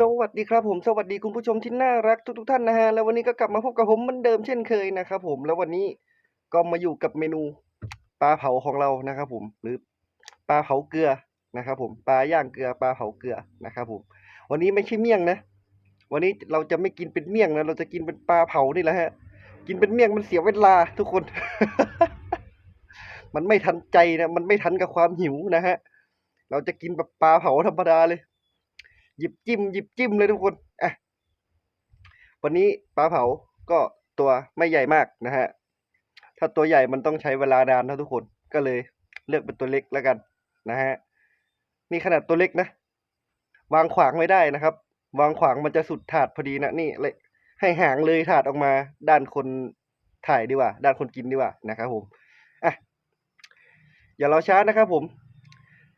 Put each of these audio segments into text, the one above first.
สวัสดีครับผมสวัสดีคุณผู้ชมที่น่ารักทุกๆท่านนะฮะแล้ววันนี้ก็กลับมาพบกับผมเหมือนเดิมเช่นเคยนะครับผมแล้ววันนี้ก็มาอยู่กับเมนูปลาเผาของเรานะครับผมหรือปลาเผาเกลือนะครับผมปลาย่างเกลือปลาเผาเกลือนะครับผมวันนี้ไม่ใช่เมี่ยงนะ วันนี้เราจะไม่กินเป็นเมี่ยงนะเราจะกินเป็นปลาเผานี่แหละฮะกินเป็นเมี่ยงมันเสียเวลาทุกคน มันไม่ทันใจนะมันไม่ทันกับความหิวนะฮะเราจะกินแบบปลาเผาธรรมดาเลย หยิบจิ้มหยิบจิ้มเลยทุกคนอะวันนี้ปลาเผาก็ตัวไม่ใหญ่มากนะฮะ ถ้าตัวใหญ่มันต้องใช้เวลานานนะทุกคนก็เลยเลือกเป็นตัวเล็กแล้วกันนะฮะนี่ขนาดตัวเล็กนะ วางขวางไม่ได้นะครับ วางขวางมันจะสุดถาดพอดีนะนี่เลยให้หางเลยถาดออกมาด้านคนถ่ายดีกว่า ด้านคนกินดีกว่านะครับผมอะอย่ารอช้านะครับผม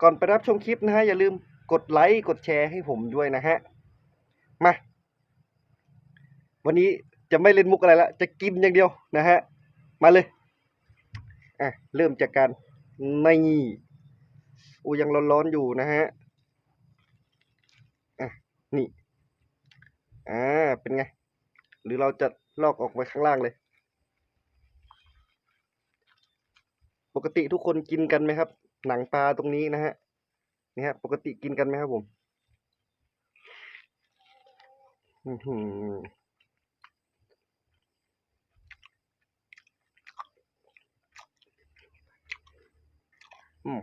ก่อนไปรับชมคลิปนะฮะอย่าลืม กดไลค์กดแชร์ให้ผมด้วยนะฮะ มา วันนี้จะไม่เล่นมุกอะไรละ จะกินอย่างเดียวนะฮะ มาเลย อะ เริ่มจากการนี่อูยังร้อนๆอยู่นะฮะ อะ นี่ อ่า เป็นไง หรือเราจะลอกออกไปข้างล่างเลย ปกติทุกคนกินกันไหมครับ หนังปลาตรงนี้นะฮะ นี่ฮะปกติกินกันไหมครับผมอือหืออืม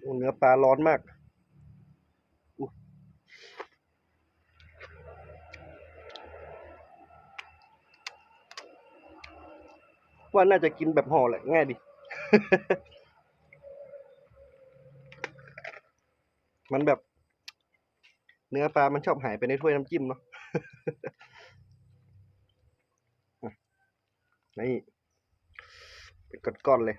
โอ้เนื้อปลาร้อนมาก ว่าน่าจะกินแบบห่อแหละง่ายดี มันแบบ เนื้อปลามันชอบหายไปในถ้วยน้ำจิ้มเนาะนี่เป็นก้อนๆเลย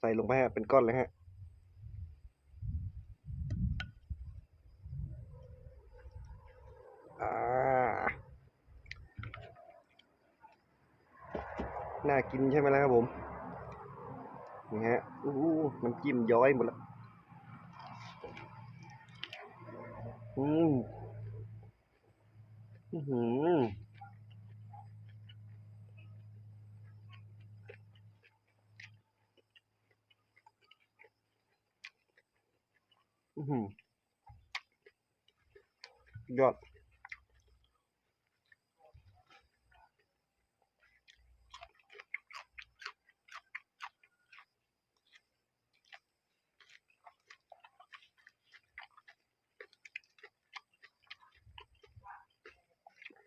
ใส่ลงไปฮะเป็นก้อนเลยฮะ อ่า น่า กินใช่ไหมล่ะครับผมนี่ฮะอู้หูมันจิ้มย้อยหมดแล้วอืมอื้อหืออือหือยอด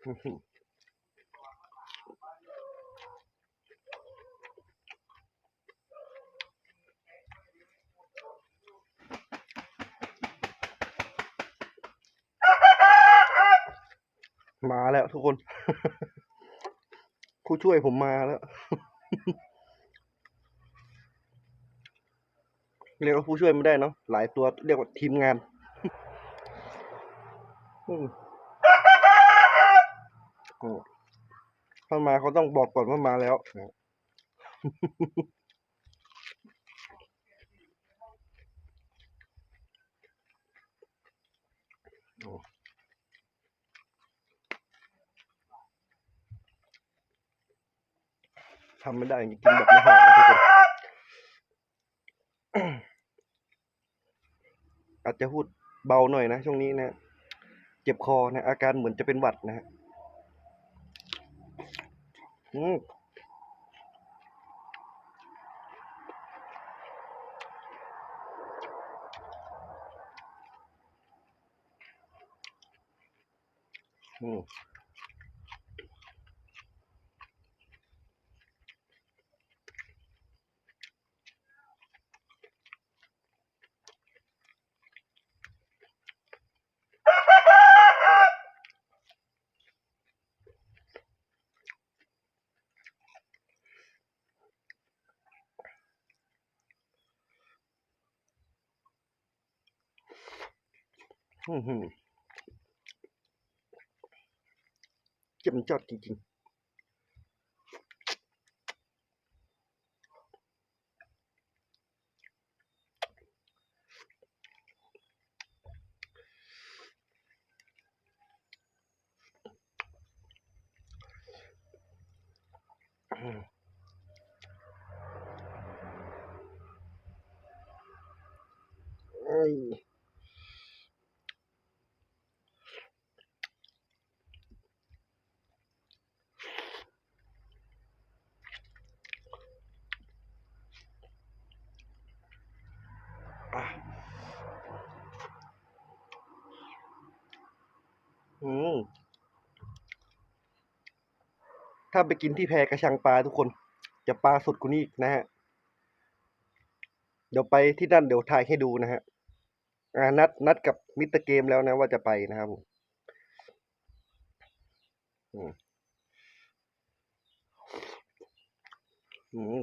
มาแล้วทุกคน ผู้ช่วยผมมาแล้ว เรียกว่าผู้ช่วยไม่ได้เนาะหลายตัวเรียกว่าทีมงาน อืมโอ้ ถ้ามาเขาต้องบอกก่อนว่ามาแล้วนะทำไม่ได้กินแบบไม่ห่อนะทุกคนอาจจะพูดเบาหน่อยนะช่วงนี้นะ เจ็บคอนะ อาการเหมือนจะเป็นหวัดนะฮะ อืม จิ้มจอดจริงๆ อืมถ้าไปกินที่แพกระชังปลาทุกคน จะปลาสดกว่านี้อีกนะฮะ เดี๋ยวไปที่นั่นเดี๋ยวถ่ายให้ดูนะฮะอ่านัดนัดกับมิสเตอร์เกมแล้วนะว่าจะไปนะครับผมอืมอืม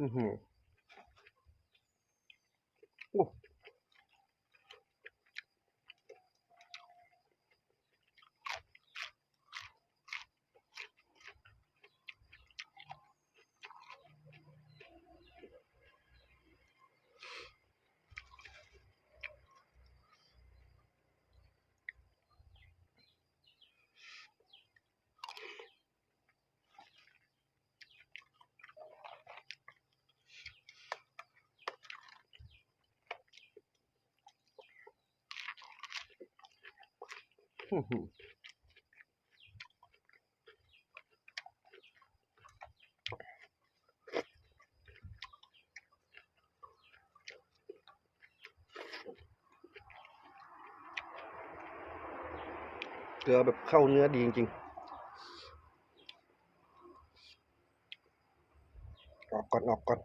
อื้ เกลือแบบเข้าเนื้อดีจริงๆ ออกก่อน ออกก่อน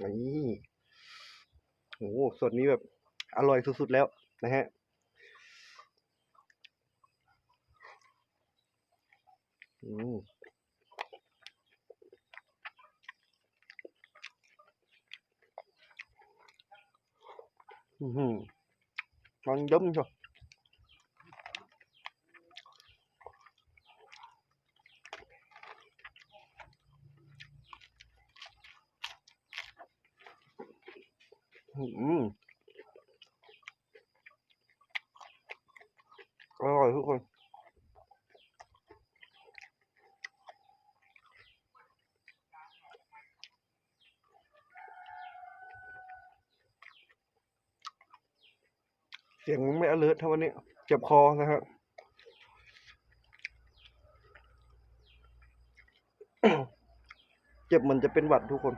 นี่ โอ้โฮส่วนนี้แบบอร่อยสุดๆแล้วนะฮะอืมอืมมันดมจ้ะ อฮืออร่อยทุกคนเสียงไม่อเลิร์ตเท่าวันนี้ เจ็บคอนะครับเจ็บเหมือนจะเป็นหวัดทุกคน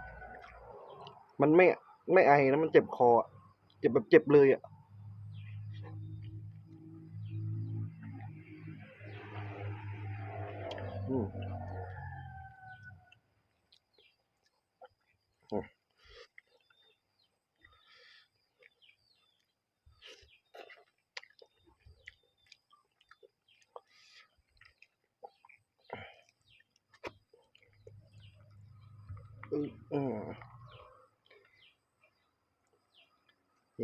มันไม่ ไม่ไอนะมันเจ็บคอ เจ็บแบบเจ็บเลยอะอืมอืมอืออืม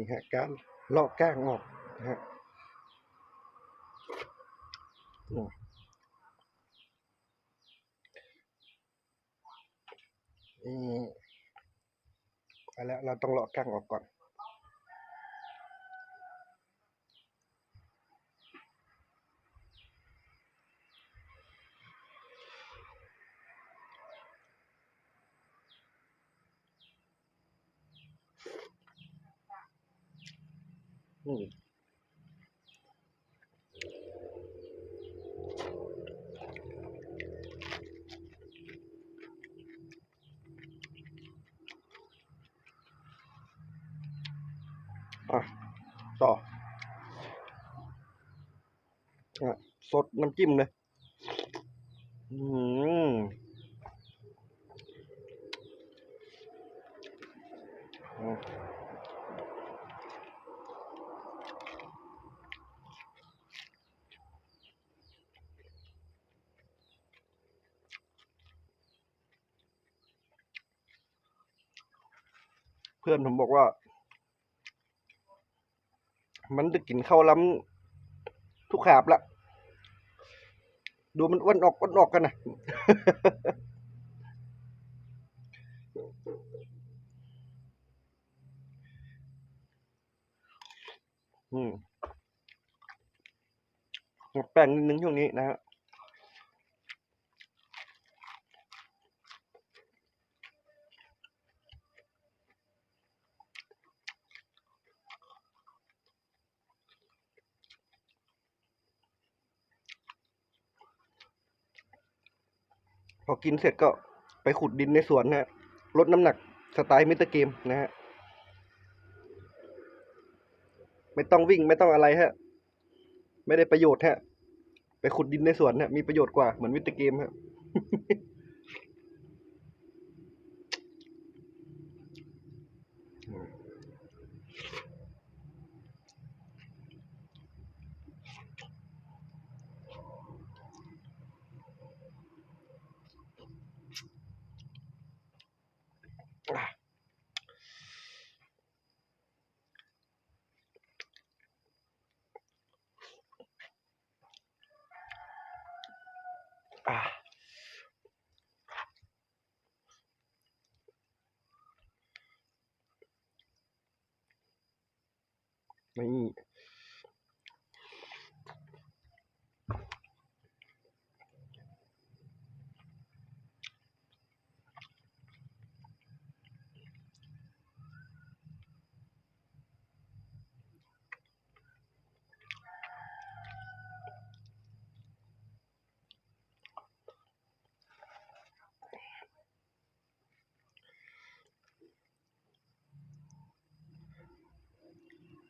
นี่ฮะการลอกก้างออกนะครับอืมอืมไปแล้วเราต้องเลาะก้างออกก่อน นี่ต่อสดน้ำจิ้มเลย อืม เพื่อนผมบอกว่า มันจะกินข้าวล้ำทุกขาบละดูมันอ้วนออกอ้วนออกกันนะอืมแป้งนิดนึงช่วงนี้นะฮะ อกินเสร็จก็ไปขุดดินในสวนนะฮะลดน้ำหนักสไตล์มิสเตอร์เกมนะฮะ ไม่ต้องวิ่งไม่ต้องอะไรฮะ ไม่ได้ประโยชน์ฮะ ไปขุดดินในสวนฮะ มีประโยชน์กว่าเหมือนมิสเตอร์เกมฮะ อะนี่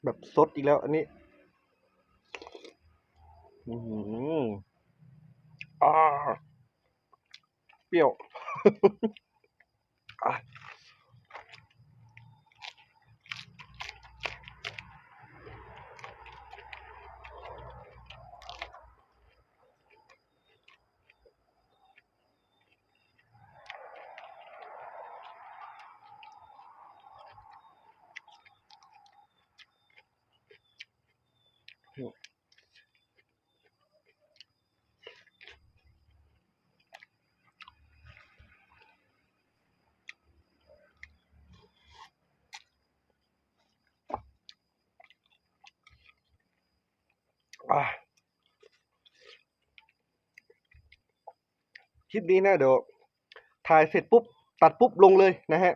แบบสดอีกแล้ว อันนี้ อืออ่า เปรี้ยว อะอะ คลิปนี้นะเดี๋ยวถ่ายเสร็จปุ๊บ ตัดปุ๊บลงเลยนะฮะ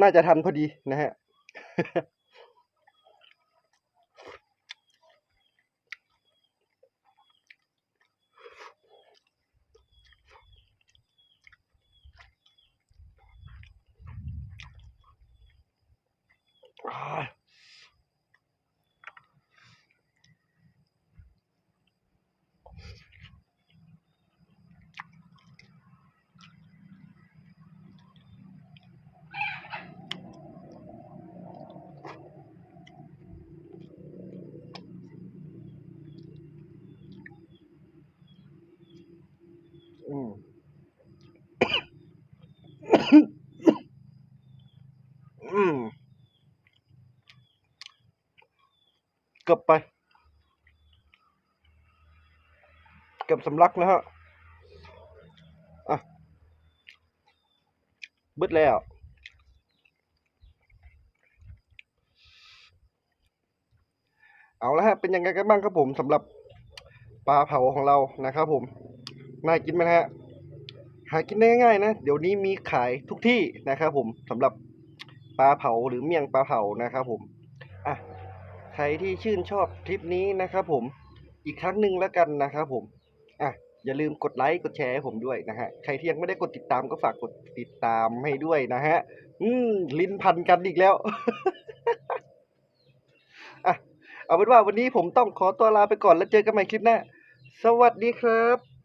น่าจะทันพอดีนะฮะอ่าอืม อืมเกือบไป เกือบสำลักนะฮะ อะบึดแล้วเอาละฮะ เป็นยังไงกันบ้างครับผมสำหรับปลาเผาของเรานะครับผม น่ากินไหมฮะ หากินได้ง่ายๆนะ เดี๋ยวนี้มีขายทุกที่นะครับผมสำหรับ ปลาเผาหรือเมี่ยงปลาเผานะครับผมอะใครที่ชื่นชอบคลิปนี้นะครับผมอีกครั้งหนึ่งแล้วกันนะครับผมอะอย่าลืมกดไลค์กดแชร์ให้ผมด้วยนะฮะใครที่ยังไม่ได้กดติดตามก็ฝากกดติดตามให้ด้วยนะฮะอืมลิ้นพันกันอีกแล้วอะเอาเป็นว่าวันนี้ผมต้องขอตัวลาไปก่อนแล้วเจอกันใหม่คลิปหน้าสวัสดีครับ